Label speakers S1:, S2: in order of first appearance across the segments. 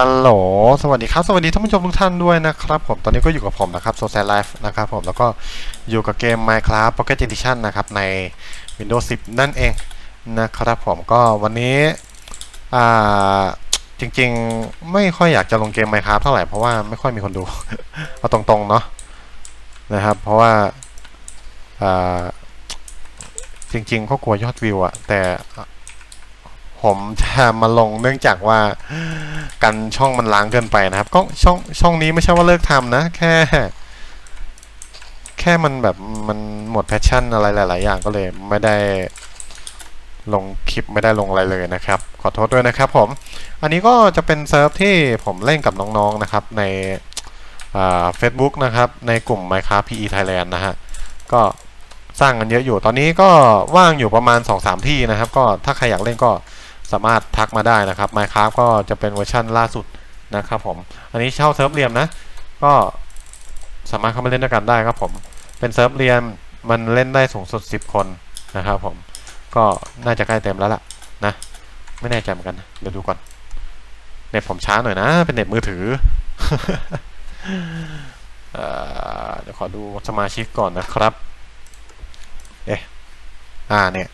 S1: ตลโหลสวัสดีครับ สวัสดีท่านผู้ชมทุกท่านด้วยนะครับผม ตอนนี้ก็อยู่กับผมนะครับ Social Life นะครับผม แล้วก็อยู่กับเกม Minecraft Pocket Edition นะครับใน Windows 10 นั่นเองนะครับผม ก็วันนี้อ่าจริงๆ ไม่ค่อยอยากจะลงเกม Minecraft เท่าไหร่ เพราะว่าไม่ค่อยมีคนดู เอาตรงๆ เนาะนะครับ เพราะว่าอ่าจริงๆ ก็กลัวยอดวิวอะแต่ ผมจะมาลงเนื่องจากว่ากันช่องมันล้างเกินไปนะครับก็ช่องช่องนี้ไม่ใช่ว่าเลิกทำนะ แค่ แค่มันแบบมันหมดแพชชั่นอะไรหลาย ๆ อย่างก็เลยไม่ได้ลงคลิปไม่ได้ลงอะไรเลยนะครับ ขอโทษด้วยนะครับผม อันนี้ก็จะเป็นเซิร์ฟที่ผมเล่นกับน้อง ๆ นะครับ ในเฟซบุ๊กนะครับ ในกลุ่ม Minecraft PE Thailand นะฮะ ก็สร้างกันเยอะอยู่ ตอนนี้ก็ว่างอยู่ประมาณ 2-3 ที่นะครับ ก็ถ้าใครอยากเล่นก็ สามารถทักมาได้นะครับ Minecraft ก็จะเป็นเวอร์ชันล่าสุดนะครับผม อันนี้เช่าเซิร์ฟเรียมนะ ก็สามารถเข้ามาเล่นด้วยกันได้ครับผม เป็นเซิร์ฟเรียมมันเล่นได้สูงสุด 10 คนนะครับผม ก็น่าจะใกล้เต็มแล้วล่ะนะ ไม่แน่ใจเหมือนกันเดี๋ยวดูก่อน เน็ตผมช้าหน่อยนะ เป็นเน็ตมือถือเอเดี๋ยวขอดูสมาชิกก่อนนะครับ เอ๊ะ อ่าเนี่ย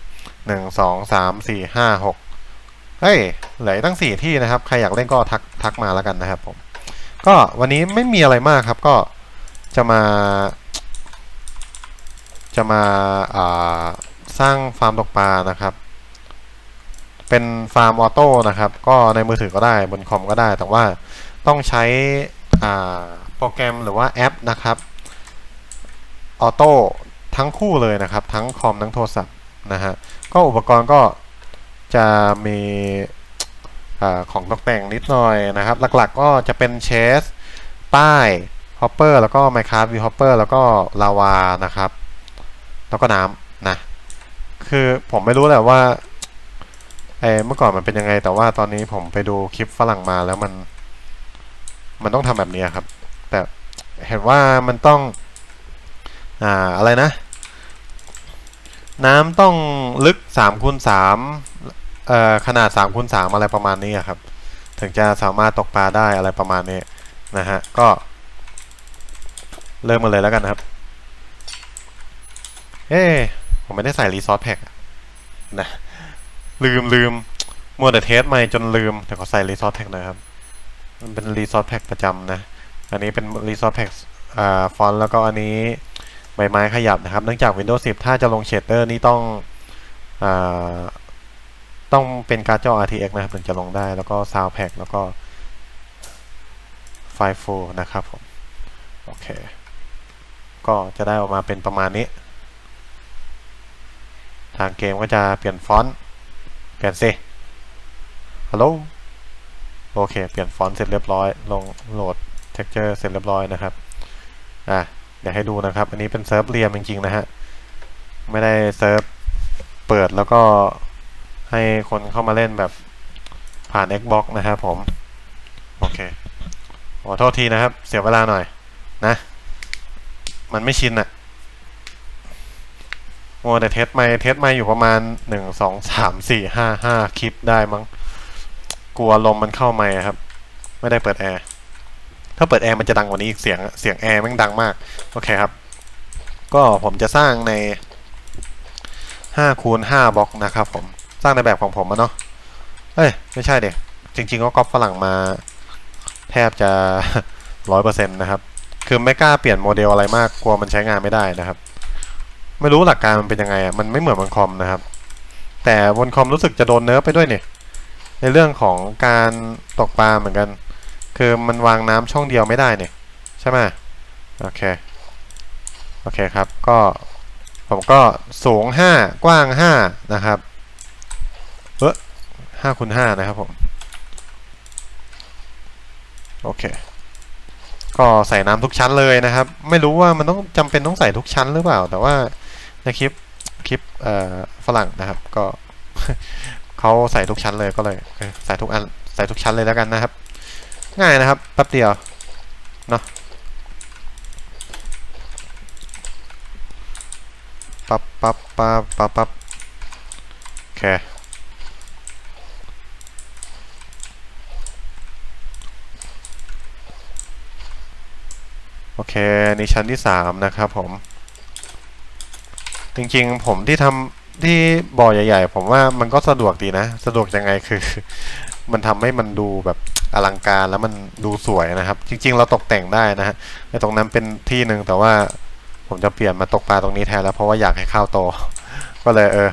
S1: หนึ่งสองสามสี่ห้าหก เฮ้ยเหลืออกตั้งสี่ที่นะครับ ใครอยากเล่นก็ทักทักมาแล้วกันนะครับผมก็วันนี้ไม่มีอะไรมากครับก็จะมา จะมาาสร้างฟาร์มตกปลานะครับ เป็นฟาร์มออโต้นะครับ ก็ในมือถือก็ได้บนคอมก็ได้ แต่ว่าต้องใช้โปรแกรมหรือว่าแอปนะครับออโต้ทั้งคู่เลยนะครับ ทั้งคอมทั้งโทรศัพท์นะฮะก็อุปกรณ์ก็ จะมีอของตกแต่งนิดหน่อยนะครับ หลักๆก็จะเป็นเชส ป้ายฮอปเปอร์แล้วก็ Minecraft v ีฮอปเปอร์แล้วก็ลาวานะครับ แล้วก็น้ำนะ คือผมไม่รู้แหละว่าไอ้เมื่อก่อนมันเป็นยังไง แต่ว่าตอนนี้ผมไปดูคลิปฝรั่งมาแล้วมัน มันต้องทำแบบนี้ครับ แต่เห็นว่ามันต้องอ่าอะไรนะ น้ำต้องลึก3คูณ3 ขนาด3คูณ3อะไรประมาณนี้ครับ ถึงจะสามารถตกปลาได้อะไรประมาณนี้นะฮะ ก็ เริ่มมาเลยแล้วกันครับ เอ๊ะผมไม่ได้ใส่รีซอสแพ็กนะ ลืมลืมมัวแต่เทสใหม่จนลืม แต่ขอใส่รีซอสแพ็กหนะครับ มันเป็นรีซอสแพ็กประจำนะ อันนี้เป็นรีซอสแพ็กฟอนต์แล้วก็อันนี้ใบไม้ขยับนะครับ เนื่องจาก Windows 10 ถ้าจะลงเชดเดอร์นี่ต้องอ ต้องเป็นการ์ดจอ RTX นะครับถึงจะลงได้แล้วก็ Sound Pack แล้วก็ไฟล์โฟนะครับผม โอเค ก็จะได้ออกมาเป็นประมาณนี้ ทางเกมก็จะเปลี่ยนฟอนต์ เปลี่ยนสิฮัลโหลโอเค เปลี่ยนฟอนต์เสร็จเรียบร้อย ลงโหลด texture เสร็จเรียบร้อยนะครับ อะ เดี๋ยวให้ดูนะครับ อันนี้เป็นเซิร์ฟเรียมจริงๆนะฮะ ไม่ได้เซิร์ฟเปิดแล้วก็ ให้คนเข้ามาเล่นแบบผ่าน Xbox นะครับผม โอเคขอโทษทีนะครับ เสียเวลาหน่อย นะ มันไม่ชินอะโมแต่เทสไม่เทสไม่อยู่ประมาณหนึ่งสองสามสี่ห้าห้าคลิปได้มั้ง กลัวลมมันเข้าไม่ครับ ไม่ได้เปิดแอร์ ถ้าเปิดแอร์มันจะดังกว่านี้อีกเสียงเสียงแอร์แม่งดังมาก โอเคครับ ก็ผมจะสร้างใน5คูณ5บล็อกนะครับผม สร้างในแบบของผมอะเนาะเอ้ยไม่ใช่เด็กจริงๆก็ก๊อปฝรั่งมา แทบจะร้อยเปอร์เซ็นต์นะครับ คือไม่กล้าเปลี่ยนโมเดลอะไรมากกลัวมันใช้งานไม่ได้นะครับ ไม่รู้หลักการมันเป็นยังไงอะมันไม่เหมือนบนคอมนะครับ แต่บนคอมรู้สึกจะโดนเนิร์ฟไปด้วยเนี่ยในเรื่องของการตกปลาเหมือนกัน คือมันวางน้ำช่องเดียวไม่ได้เนี่ยใช่ไหมโอเคโอเคครับก็ผมก็สูง 5 กว้าง 5 นะครับ เออห้าคูณห้านะครับผม โอเค ก็ใส่น้ำทุกชั้นเลยนะครับ ไม่รู้ว่ามันต้องจำเป็นต้องใส่ทุกชั้นหรือเปล่า แต่ว่าในคลิปคลิปฝรั่งนะครับ ก็เขาใส่ทุกชั้นเลยก็เลยใส่ทุกอันใส่ทุกชั้นเลยแล้วกันนะครับ ง่ายนะครับแป๊บเดียวเนาะปั๊บปั๊บปั๊บปั๊บปั๊บโอเค โอเคนี่ชั้นที่สามนะครับผม จริงๆผมที่ทำที่บ่อใหญ่ ๆ ผมว่ามันก็สะดวกดีนะ สะดวกยังไงคือ มันทำให้มันดูแบบอลังการแล้วมันดูสวยนะครับ จริง ๆ เราตกแต่งได้นะฮะในตรงนั้นเป็นที่หนึ่งแต่ว่าผมจะเปลี่ยนมาตกปลาตรงนี้แทนแล้วเพราะว่าอยากให้ข้าวโต ก็เลยเออ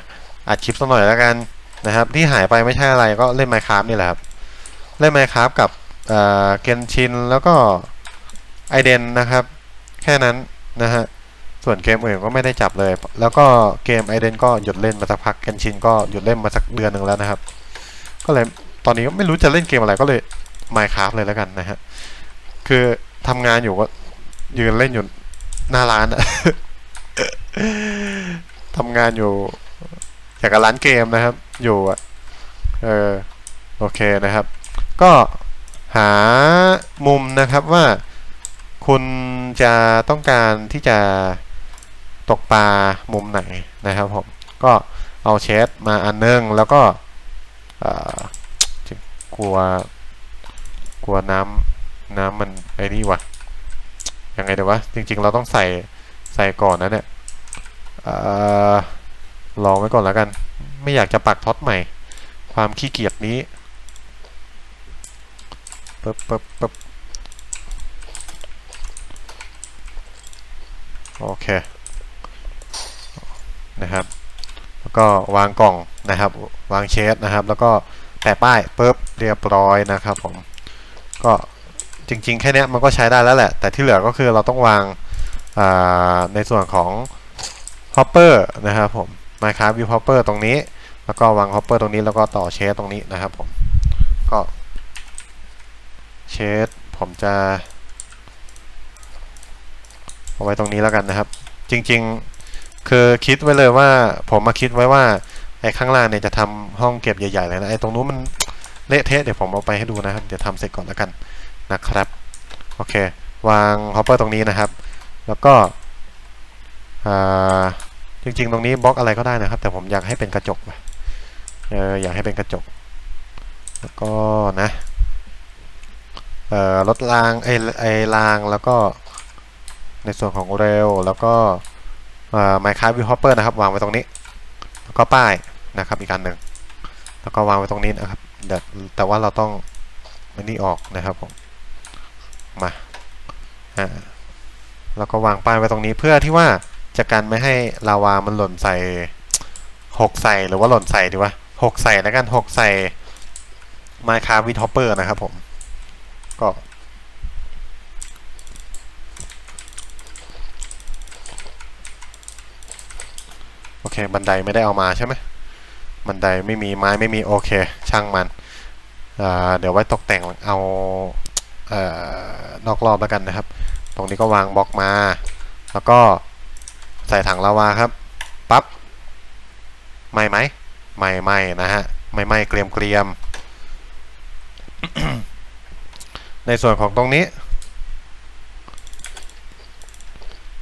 S1: อัดคลิปสักหน่อยแล้วกันนะครับ ที่หายไปไม่ใช่อะไรก็เล่น Minecraft นี่แหละครับ เล่น Minecraft กับเอ่อเกนชินแล้วก็ ไอเดนนะครับ แค่นั้นนะฮะส่วนเกมอื่นก็ไม่ได้จับเลย แล้วก็เกมไอเดนก็หยุดเล่นมาสักพักเกนชินก็หยุดเล่นมาสักเดือนหนึ่งแล้วนะครับ ก็เลยตอนนี้ก็ไม่รู้จะเล่นเกมอะไรก็เลย Minecraft เลยแล้วกันนะฮะคือทำงานอยู่ก็ยืนเล่นอยู่หน้าร้านอะทำงานอยู่อยากกับร้านเกมนะครับ อยู่อะเออโอเคนะครับ ก็หามุมนะครับว่า คุณจะต้องการที่จะตกปลามุมไหนนะครับผม ก็เอาเชสมาอันนึงแล้วก็กลัวกลัวน้ำน้ำมันไอ้นี่วะยังไงเดี๋ยววะ จริง ๆ เราต้องใส่ใส่ก่อนนะเนี่ยอลองไว้ก่อนแล้วกัน ไม่อยากจะปักท็อตใหม่ ความขี้เกียจนี้ปึ๊บปึ๊บปึ๊บ โอเคนะครับ แล้วก็วางกล่องนะครับ วางเชสนะครับ แล้วก็แปะป้ายปึ๊บเรียบร้อยนะครับผมก็จริงๆ แค่นี้มันก็ใช้ได้แล้วแหละ แต่ที่เหลือก็คือเราต้องวางาในส่วนของ hopper นะครับผม Minecraft view hopper ตรงนี้ แล้วก็วาง hopper ตรงนี้แล้วก็ต่อเชสตรงนี้นะครับผมก็เชสผมจะ เอาไว้ตรงนี้แล้วกันนะครับ จริงๆคือคิดไว้เลยว่า ผมมาคิดไว้ว่าไอ้ข้างล่างเนี่ยจะทำห้องเก็บใหญ่ๆเลยนะไอ้ตรงนู้นมันเละเทะเดี๋ยวผมเอาไปให้ดูนะครับเดี๋ยวทำเสร็จก่อนแล้วกันนะครับโอเควางฮอปเปอร์ตรงนี้นะครับ แล้วก็จริงๆ ตรงนี้บล็อกอะไรก็ได้นะครับ แต่ผมอยากให้เป็นกระจกเอออยากให้เป็นกระจก แล้วก็นะเอ่อลดรางไอ้ไอ้รางแล้วก็ ในส่วนของเร็วแล้วก็อ่า Minecraft View Hopper นะครับ วางไว้ตรงนี้ แล้วก็ป้ายนะครับอีกอันหนึ่งแล้วก็วางไว้ตรงนี้นะครับแต่ว่าเราต้องมันนี่ออกนะครับผมมาอ่าแล้วก็วางป้ายไว้ตรงนี้เพื่อที่ว่าจะกันไม่ให้ลาวามันหล่นใส่หกใส่หรือว่าหล่นใส่ดีวะหกใส่แล้วกันหกใส่ Minecraft with Hopper นะครับผมก็ เค บันไดไม่ได้เอามาใช่ไหมบันไดไม่มีไม้ไม่มีโอเค ช่างมันเดี๋ยวไว้ตกแต่งเอาเออนอกรอบแล้วกันนะครับ ตรงนี้ก็วางบล็อกมา แล้วก็ใส่ถังลาวาครับปั๊บไม่ไหมไม่ไม่นะฮะไม่ไม่เกรียมเกรียมในส่วนของตรงนี้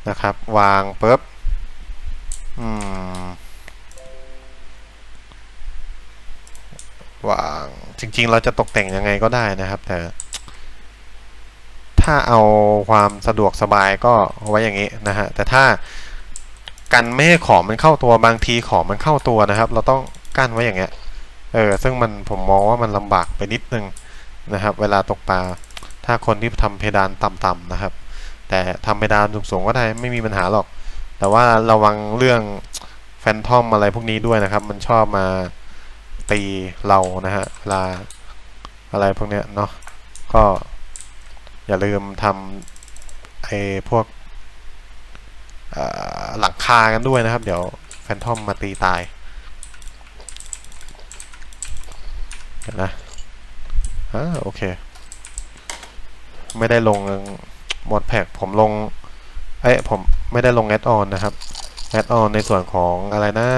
S1: นะครับ วางปุ๊บอืม วางจริง ๆ เราจะตกแต่งยังไงก็ได้นะครับ แต่ ถ้าเอาความสะดวกสบายก็ไว้อย่างนี้นะฮะแต่ถ้ากันไม่ให้ของมันเข้าตัวบางทีของมันเข้าตัวนะครับ เราต้องกั้นไว้อย่างเงี้ยเออซึ่งมันผมมองว่ามันลำบากไปนิดนึงนะครับ เวลาตกปลาถ้าคนที่ทำเพดานต่ำๆนะครับ แต่ทำเพดานสูงๆก็ได้ไม่มีปัญหาหรอก แต่ว่าระวังเรื่องแฟนทอมอะไรพวกนี้ด้วยนะครับ มันชอบมา ตีเรานะฮะเวลาอะไรพวกเนี้ยเนาะก็อย่าลืมทำไอ้พวกหลังคากันด้วยนะครับ เดี๋ยวแฟนทอมมาตีตายเดี๋ยวนะอ่าโอเค ไม่ได้ลงหมดแพ็กผมลงเอ้ผมไม่ได้ลงแอดออนนะครับแอดออนในส่วนของอะไรนะ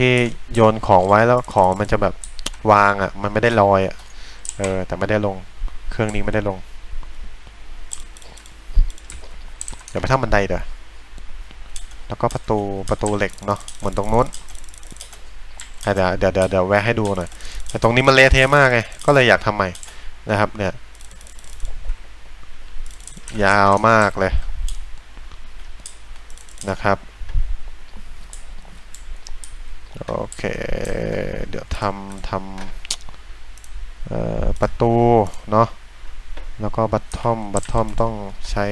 S1: ที่โยนของไว้แล้วของมันจะแบบวางอะ่ะ มันไม่ได้ลอยอะ่ะ เออ แต่ไม่ได้ลง เครื่องนี้ไม่ได้ลง เดี๋ยวไปทำบันไดเดี๋ยวแล้วก็ประตูประตูเหล็กเนาะ เหมือนตรงนู้นอ่เดี๋ยวเดี๋ยวเดี๋ยวเดี๋ยวแวะให้ดูหน่อย แต่ตรงนี้มันเละเทะมากไง ก็เลยอยากทำใหม่นะครับ เนี่ย ยาวมากเลยนะครับ โอเค เดี๋ยวทำทำประตูเนาะแล้วก็บัตทอมบัตทอมต้องใช้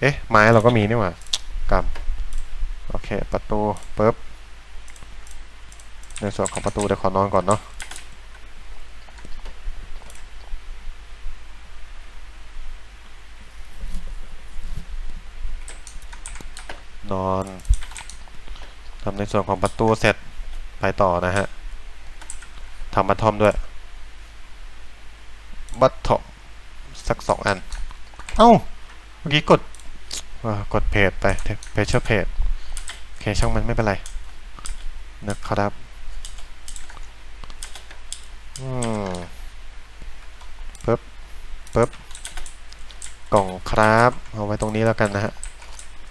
S1: เอ๊ะ ไม้เราก็มีนี่หว่ากำโอเค ประตูปึ๊บในส่วนของประตูเดี๋ยวขอนอนก่อนเนาะนอน ทำในส่วนของประตูเสร็จไปต่อนะฮะทำบัตทอมด้วยบัตทอมสักสองอัน เอ้า เมื่อกี้กดกดเพจไปเพจเชื่อเพจโอเคช่างมันไม่เป็นไร นะครับอืมปึ๊บปึ๊บกล่องครับ เอาไว้ตรงนี้แล้วกันนะฮะ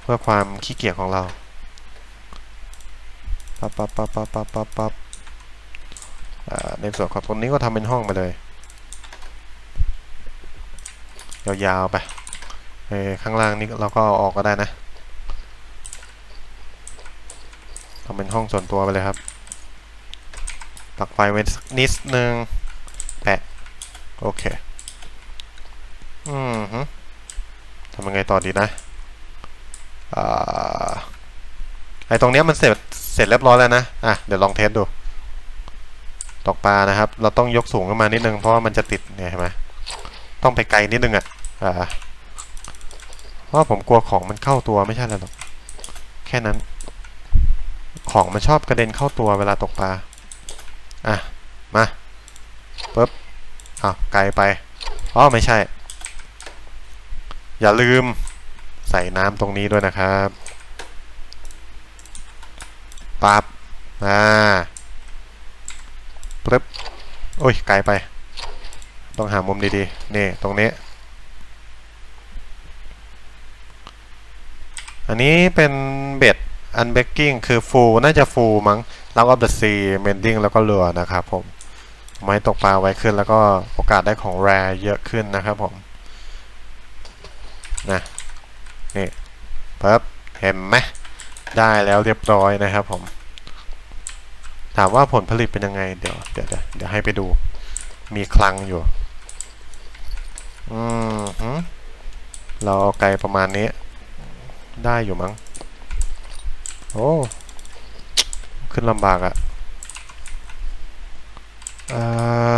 S1: เพื่อความขี้เกียจของเรา ปั๊บปั๊บปั๊บปั๊บปั๊บปั๊บปั๊บในส่วนของตรงนี้ก็ทำเป็นห้องไปเลย ยาวๆไปข้างล่างนี้เราก็ออกก็ได้นะทำเป็นห้องส่วนตัวไปเลยครับปักไฟไว้สักนิดนึงแปะโอเค อืมฮึทำยังไงต่อดีนะอ่าไอตรงเนี้ยมันเสร็จ ร็จเรียบร้อยแล้วนะ อะ เดี๋ยวลองเทสดู ตกปลานะครับ เราต้องยกสูงขึ้นมานิดนึง เพราะว่ามันจะติดเนี่ยเห็นไหมต้องไปไกลนิดนึงอะ อ่า เพราะผมกลัวของมันเข้าตัวไม่ใช่อะไรหรอก แค่นั้น ของมันชอบกระเด็นเข้าตัวเวลาตกปลา อะ มาปึ๊บอ้าวไกลไป อ๋อ ไม่ใช่ อย่าลืมใส่น้ำตรงนี้ด้วยนะครับ ปั๊บอ่าปึ๊บโอ้ยไกลไป ต้องหามุมดีๆ นี่ ตรงนี้ อันนี้เป็นเบ็ด unbreaking คือฟูน่าจะฟูมั้ง l o v of the sea mending แล้วก็เรือนะครับผมไม้ตกปลาไว้ขึ้นแล้วก็โอกาสได้ของแรเยอะขึ้นนะครับผมนะนี่ปั๊บเห็นไหม ได้แล้วเรียบร้อยนะครับผม ถามว่าผลผลิตเป็นยังไง เดี๋ยวเดี๋ยวเดี๋ยวให้ไปดู มีคลังอยู่ อืมฮึเราเอาไกลประมาณนี้ ได้อยู่มั้ง โอ้ ขึ้นลำบากอะเอ่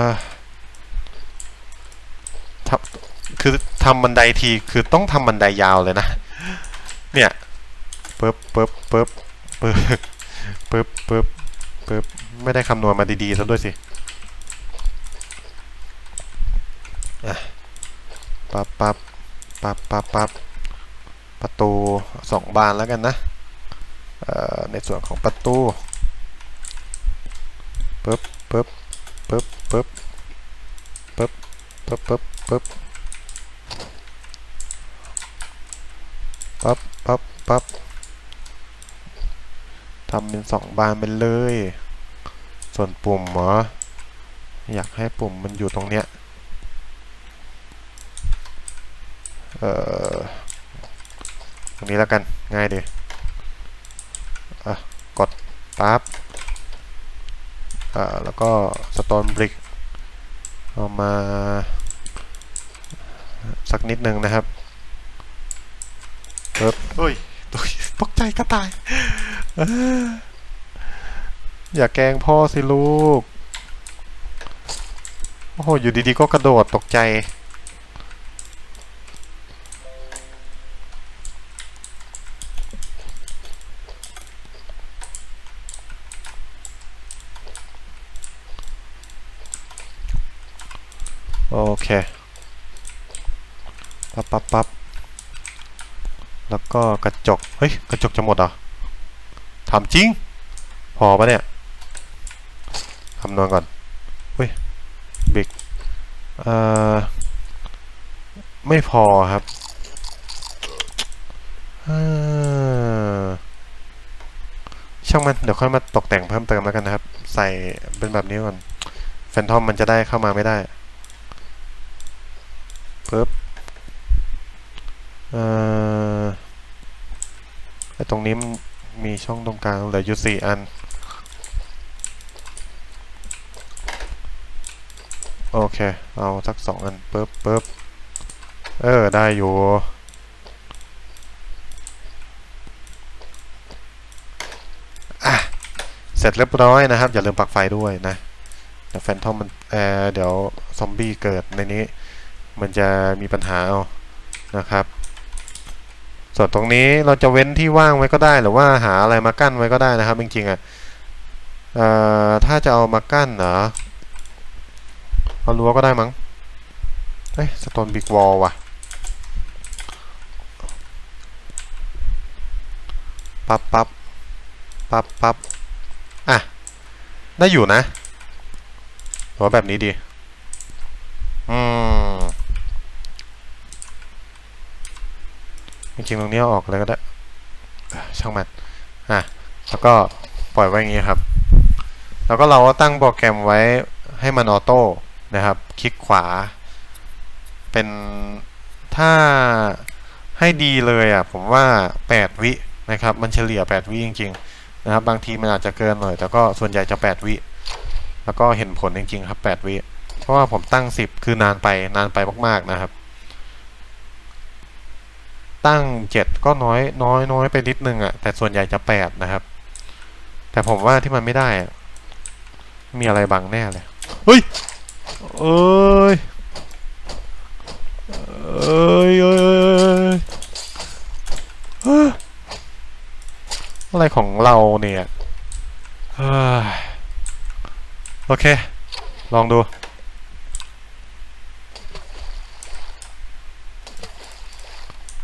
S1: อทำคือทำบันไดทีคือต้องทำบันไดยาวเลยนะ เนี่ย ปึ๊บปึ๊บปึ๊บปึ๊บปึ๊บปึ๊บปึ๊บไม่ได้คำนวณมาดีๆซะด้วยสิปั๊บปั๊บปั๊บปั๊บปั๊บประตูสองบานแล้วกันนะในส่วนของประตูปึ๊บปึ๊บปึ๊บปึ๊บปึ๊บปึ๊บปึ๊บปึ๊บปั๊บปั๊บ ทำเป็นสองบานไปเลย ส่วนปุ่มเหรออยากให้ปุ่มมันอยู่ตรงเนี้ยเอ่อตรงนี้แล้วกันง่ายดีอะกดปั๊บอ่าแล้วก็สโตนบริกเอามาสักนิดนึงนะครับปึ๊บเฮ้ยตกใจก็ตายเอย่าแกล้งพ่อสิลูก โอ้โห อยู่ดีๆ ก็กระโดดตกใจ โอเค ปั๊บปั๊บปั๊บแล้วก็กระจก เฮ้ย กระจกจะหมดเหรอ ถามจริง พอปะเนี่ยคำนวณก่อนเฮ้ยบิ๊กเอ่อไม่พอครับช่างมัน เดี๋ยวค่อยมาตกแต่งเพิ่มเติมแล้วกันนะครับ ใส่เป็นแบบนี้ก่อนแฟนทอมมันจะได้เข้ามาไม่ได้ปึ๊บเอ่อตรงนี้มัน มีช่องตรงกลางเหลืออยู่สี่อัน โอเค เอาสักสองอันปึ๊บปึ๊บเออ ได้อยู่อะเสร็จเรียบร้อยนะครับ อย่าลืมปลั๊กไฟด้วยนะเดี๋ยวแฟนทอมมันเออเดี๋ยวซอมบี้เกิดในนี้ มันจะมีปัญหาเอานะครับ ส่วนตรงนี้เราจะเว้นที่ว่างไว้ก็ได้หรือว่าหาอะไรมากั้นไว้ก็ได้นะครับจริงๆอะถ้าจะเอามากั้นเหรอเอารั้วก็ได้มั้งเอ้ยสโตนบิ๊กวอลว่ะปั๊บปั๊บปั๊บปั๊บอะ ได้อยู่นะหรือว่าแบบนี้ดี อืม จริงๆตรงนี้ออกเลยก็ได้ช่างมันอะแล้วก็ปล่อยไว้อย่างนี้ครับ แล้วก็เราก็ตั้งโปรแกรมไว้ให้มันออโต้นะครับ คลิกขวา เป็นถ้าให้ดีเลยอะผมว่า 8 วินะครับ มันเฉลี่ย 8 วิจริง ๆ นะครับ บางทีมันอาจจะเกินหน่อยแต่ก็ส่วนใหญ่จะ 8 วิแล้วก็เห็นผลจริง ๆ ครับ 8 วิเพราะว่าผมตั้ง 10 คือนานไปนานไปมาก ๆ นะครับ ตั้ง 7 ก็น้อยน้อยน้อยไปนิดนึงอะ่ะ แต่ส่วนใหญ่จะ 8 นะครับ แต่ผมว่าที่มันไม่ได้อะมีอะไรบังแน่เลย เฮ้ย เอ้ย เอ้ยเอ้ยเอ้ยเอ้ยอะไรของเราเนี่ยเฮ้ยโอเค ลองดู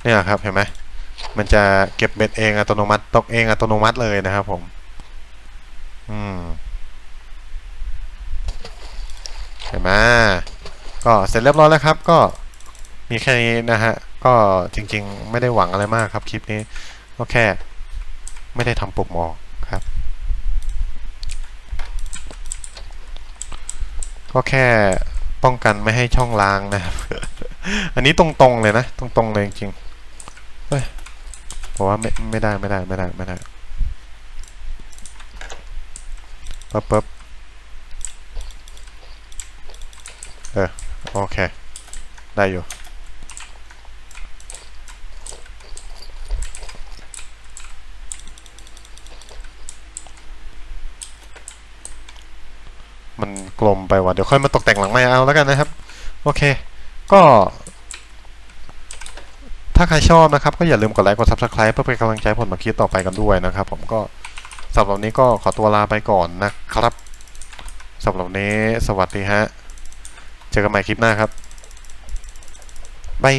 S1: เนี่ยครับเห็นไหมมันจะเก็บเบ็ดเองอัตโนมัติตกเองอัตโนมัติเลยนะครับผม อืมเห็นไหมก็เสร็จเรียบร้อยแล้วครับ ก็มีแค่นี้นะฮะ ก็จริงๆ ไม่ได้หวังอะไรมากครับคลิปนี้ก็แค่ ไม่ได้ทำปุ่มออกครับ ก็แค่ป้องกันไม่ให้ช่องล้างนะครับ อันนี้ตรงๆเลยนะ ตรงๆเลยจริงๆ ผมว่าไม่ไม่ได้ไม่ได้ไม่ได้ไม่ได้ปั๊บปั๊บเออโอเค ได้อยู่มันกลมไปว่ะเดี๋ยวค่อยมาตกแต่งหลังไม่เอาแล้วกันนะครับ โอเค ก็ ถ้าใครชอบนะครับก็อย่าลืมกดไลค์กด subscribe เพื่อเป็นกำลังใจผมมาคิดต่อไปกันด้วยนะครับ ผมก็สำหรับวันนี้ก็ขอตัวลาไปก่อนนะครับสำหรับวันนี้สวัสดีฮะ เจอกันใหม่คลิปหน้าครับบาย